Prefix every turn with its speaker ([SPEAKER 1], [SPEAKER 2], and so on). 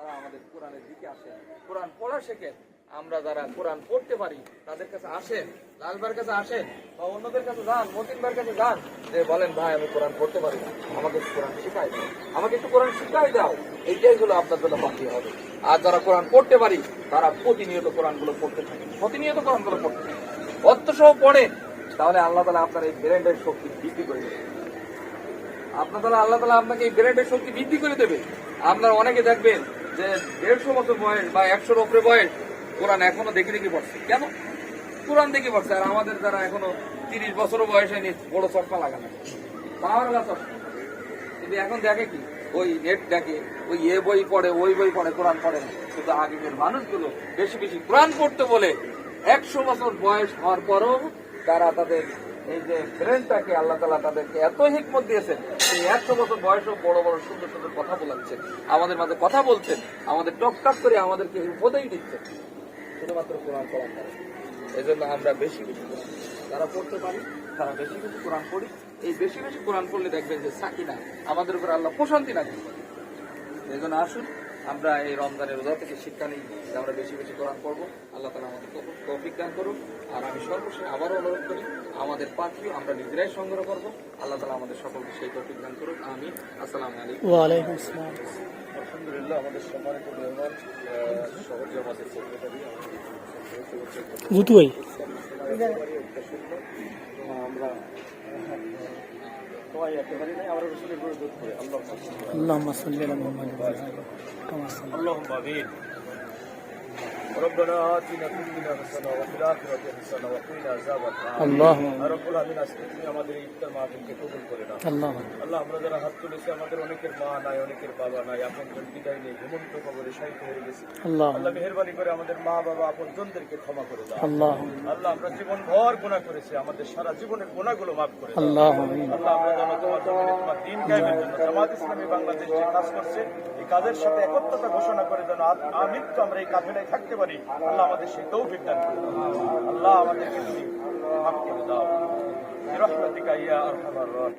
[SPEAKER 1] তারা আমাদের কোরআনের দিকে আসেন কোরআন পড়া শেখেন আমরা যারা কোরআন পড়তে পারি, তাদের কাছে আসেন লালবার কাছে আসেন বা অন্যদের কাছে যান মতিনবার কাছে যান, যে বলেন, ভাই, আমি কোরআন পড়তে পারি না। আমাকে কোরআন শিখাই দাও। আমাকে একটু কোরআন শিখাই দাও। এইটাই হলো আপনার জন্য বাকি হবে। আর যারা কোরআন পড়তে পারি, তারা প্রতিনিয়ত কোরআনগুলো পড়তে থাকে। প্রতিনিয়ত কোরআনগুলো পড়তে থাকে। অর্থসহ পড়ে, তাহলে আল্লাহ তালা আপনার এই ব্রেনের শক্তি বৃদ্ধি করে দেবে। আপনার তাহলে আল্লাহ তালা আপনাকে এই ব্রেনের শক্তি বৃদ্ধি করে দেবে। আপনারা অনেকে দেখবেন যে দেড়শো বছর বয়স বা একশোর ওপরে বয়স, কোরআন এখনও দেখে দেখে পড়ছে। কেন? কোরআন দেখে পড়ছে, আর আমাদের যারা এখনও তিরিশ বছরও বয়স বড় চশমা লাগানো। পাওয়ারওয়ালা চশমা। কিন্তু এখন দেখে কি? ওই নেট দেখে, ওই এ বই পড়ে, ওই বই পড়ে, কোরআন পড়ে না। কিন্তু আগের মানুষগুলো বেশি বেশি কোরআন পড়তে বলে একশো বছর বয়স হওয়ার পরও তারা তাদের এই যে ব্রেনটাকে আল্লাহ তালা তাদেরকে এত হিকমত দিয়েছেন একশো বছর বয়সেও বড় বড় সুন্দর সুন্দর কথা বলাচ্ছেন আমাদের মাঝে কথা বলছেন, আমাদের টকটক টক করে আমাদেরকে উপদেশ দিচ্ছেন। শুধুমাত্র কোরআন কোরআন এই জন্য আমরা বেশি বেশি তারা পড়তে পারি, তারা বেশি বেশি কোরআন পড়ি। এই বেশি বেশি কোরআন পড়লে দেখবেন যে সাকিনা আমাদের উপর আল্লাহ প্রশান্তি না এই জন্য আসুন আমরা এই রমজানের রোজা থেকে শিক্ষা নিই যে আমরা বেশি বেশি কোরআন করব আল্লাহ তালা আমাদের কৌফিক দান করুন আর আমি সর্বশেষ আবারও অনুরোধ করি আমাদের পাখিও আমরা নিজেরাই সংগ্রহ করব। আল্লাহ তালা আমাদের সকলকে সেই কৌফিক দান করুন আমি আসসালাম আলাইকুম। আলহামদুলিল্লাহ আমাদের সম্মানিত আমরা আল্লাহ
[SPEAKER 2] اللهم امين ربنا آتنا في الدنيا حسنة وفي الآخرة حسنة وقنا عذاب النار
[SPEAKER 3] اللهم
[SPEAKER 2] আর রব্বুল আমিন আজকে তুমি আমাদের এই ইফতার মাহফিলকে কবুল করে নাও
[SPEAKER 3] اللهم
[SPEAKER 2] আল্লাহ আমরা যারা হাত তুলেছি আমাদের অনেকের মা নাই অনেকের বাবা নাই আপনজন বিদায় নেই ঘুমন্ত কবরে শায়িত হয়ে গেছে
[SPEAKER 3] اللهم
[SPEAKER 2] আল্লাহ মেহেরবানি করে আমাদের মা বাবা আপনজনদেরকে ক্ষমা করে দাও
[SPEAKER 3] اللهم
[SPEAKER 2] আল্লাহ আমরা জীবন ভর গুণা করেছি আমাদের সারা জীবনের গুণাগুলো মাফ করে দাও
[SPEAKER 3] اللهم
[SPEAKER 2] আল্লাহ আমরা যেন তোমার জমিনে তোমার দিন কায়েমের জন্য জামাত ইসলামী বাংলাদেশ যে কাজ করছে এই কাজের সাথে একত্রতা ঘোষণা করে যেন আ- আমৃত্যু আমরা এই কাফেলায় থাকতে পারি আল্লাহ আমাদের সেই তৌফিক দান করে দাও আল্লাহ আমাদেরকে তুমি মাফ করে দাও রহমতিকা ইয়া আরহামার রাহিম